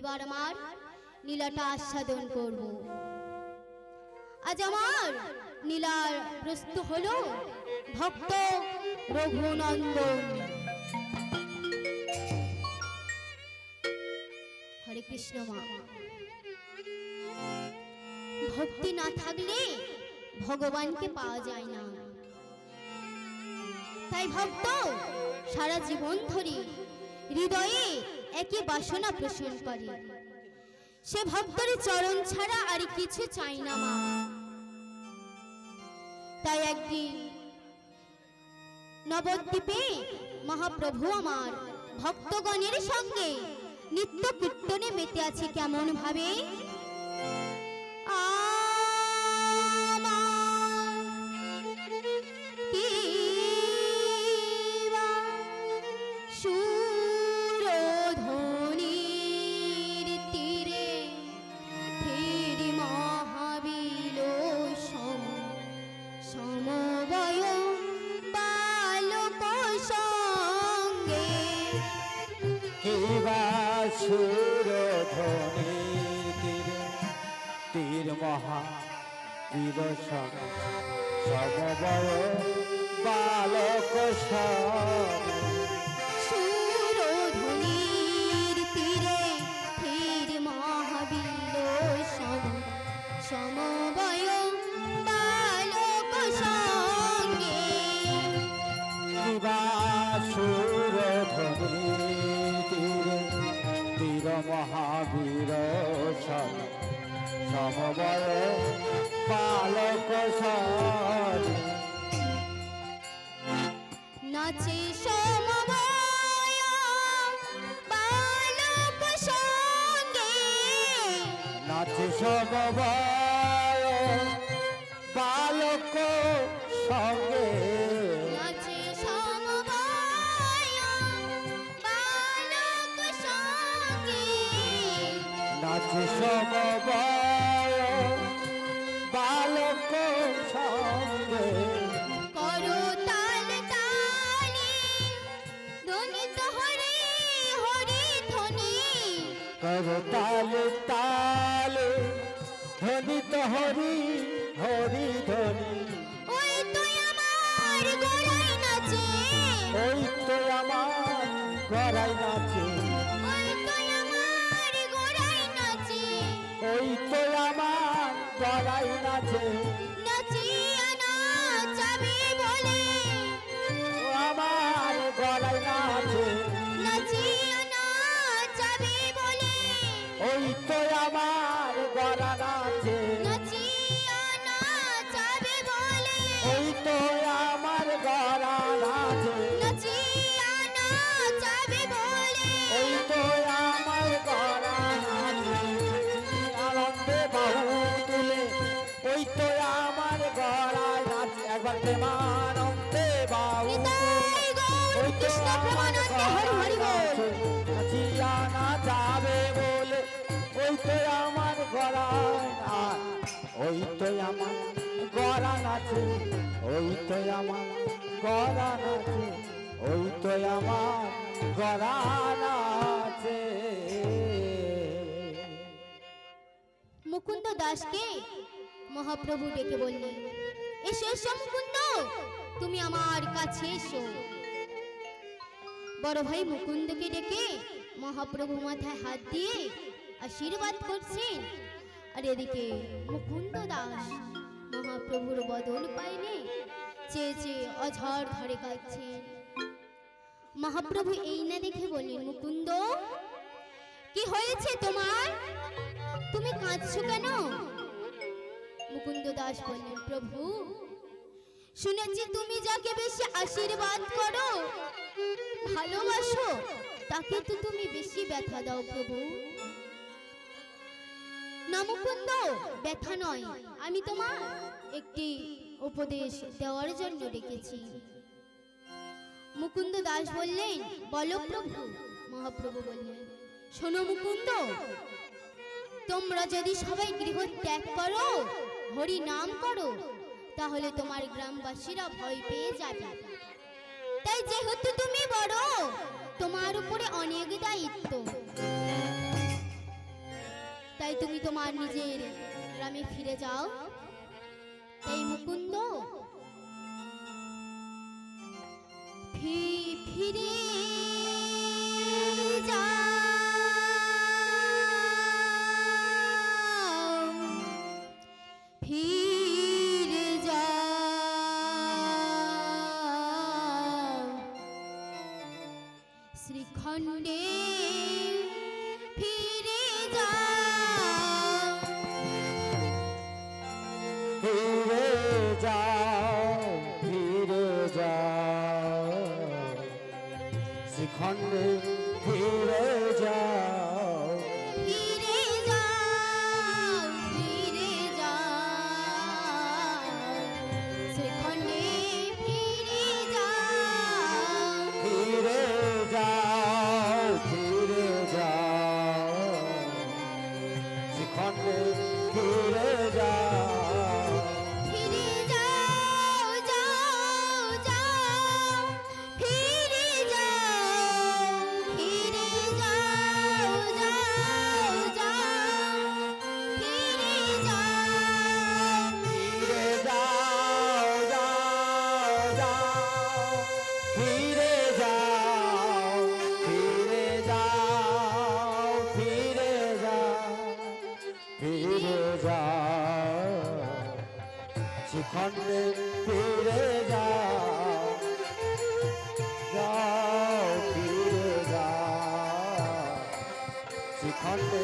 এইবার আমার নীলাটা আস্বাদন করব। আজ আমার নীলার প্রস্তুত হলো ভক্ত রঘুনন্দন। হরে কৃষ্ণ মা। ভক্তি না থাকলে ভগবানকে পাওয়া যায় না। তাই ভক্ত সারা জীবন ধরে হৃদয়ে একই বাসনা পোষণ করে। সে ভক্তের চরণ ছাড়া আর কিছু চাই না মা। তাই একদিন নবদ্বীপে মহাপ্রভু আমার ভক্তগণের সঙ্গে নিত্য কীর্তনে মেতে আছে কেমন ভাবে কিবা ধনে তীর তীর মহা বীর সমবয় বালক সব কর তালে তালে ধ্বনিত হরি হরি ধ্বনি ওই তো আমার গোড়াই নাচে। ওই তো আমার গড়াই নাচে। ওই তো আমার গোড়াই নাচে। একবার প্রেমানন্দে বাহু নিতাই গৌর কৃষ্ণ প্রেমানন্দে হরি হরি নাচিয়া না যাবে বলে ওই তো আমার গড়া নাচ ওই তো আমার গড়া নাচে ওই তো আমার গড়া নাচে ওই তো আমার গড়া নাচে মুকুন্দ দাসকে মহাপ্রভু ডেকে বললেন এসো এসো মুকুন্দ। তুমি আমার কাছে এসো। বড় ভাই মুকুন্দকে ডেকে মহাপ্রভু মাথায় হাত দিয়ে আশীর্বাদ করছেন। আর এদিকে মুকুন্দ দাস মহাপ্রভুর বদল পাইলে চেয়ে চেয়ে অঝর ধরে কাঁদছেন। মহাপ্রভু এই না দেখে বললেন, মুকুন্দ, কি হয়েছে তোমার? তুমি কাঁদছো কেন? মুকুন্দ দাস বললেন, প্রভু, শুনেছি তুমি যাকে বেশি আশীর্বাদ করো, ভালোবাসো, তাকে তো তুমি বেশি ব্যথা দাও প্রভু। নামুকুন্দ ব্যথা নয়, আমি তোমার একটি উপদেশ দেওয়ার জন্য ডেকেছি। মুকুন্দ দাস বললেন, বলো প্রভু। মহাপ্রভু বললেন, শোনো মুকুন্দ, তোমরা যদি সবাই গৃহ ত্যাগ করো হরি নাম করো, তাহলে তোমার গ্রামবাসীরা ভয় পেয়ে যাবে। তাই যেহেতু তুমি বড়, তোমার উপরে অনেক দায়িত্ব। তাই তুমি তোমার নিজের গ্রামে ফিরে যাও। তাই মুকুন্দ ফিরে ফিরে শিখণ্ডে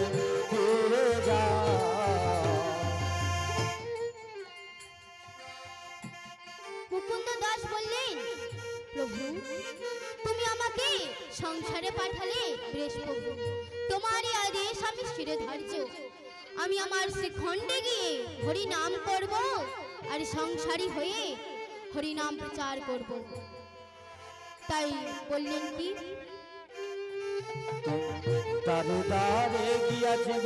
দাস বললেন তুমি আমাকে সংসারে পাঠালে বেশ তোমারই আদেশ আমি শিরে ধার্য আমি আমার শ্রীখণ্ডে গিয়ে হরি নাম করব আর সংসারী হয়ে হরি নাম প্রচার করব। তাই বললেন কি? তারে তারে গিয়াছে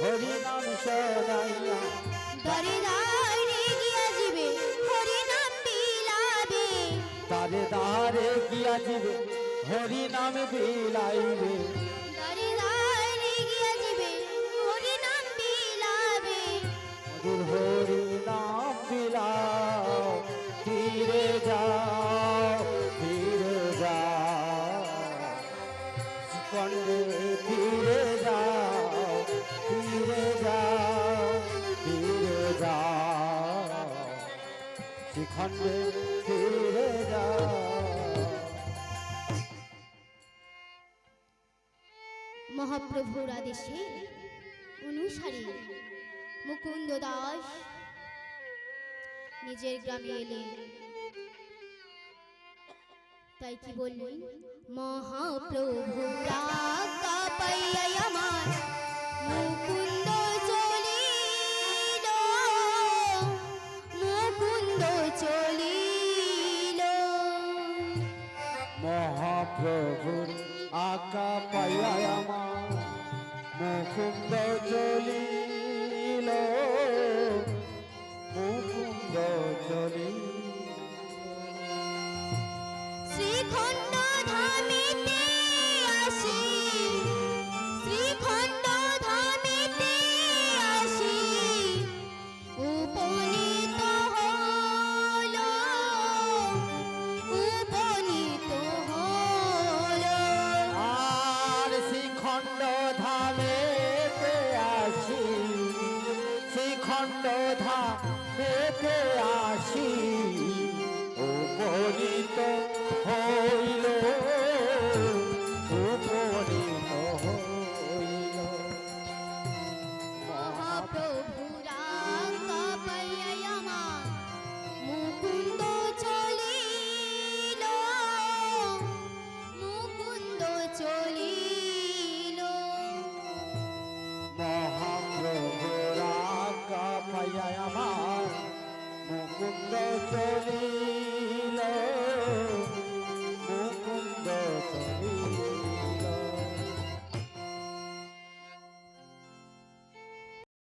হরি নাম শোনাইয়া। দরে দারে গিয়া যাবে হরি নাম বিলাবে তারে তারে গিয়াছে হরি নাম বিলাইবে। দরে দারে গিয়া যাবে হরি নাম বিলাবে মধুর মহাপ্রভুর আদেশে অনুসারী মুকুন্দ দাস নিজের গ্রামে এলেন তাই কি বললেন মহাপ্রভু রাগ see.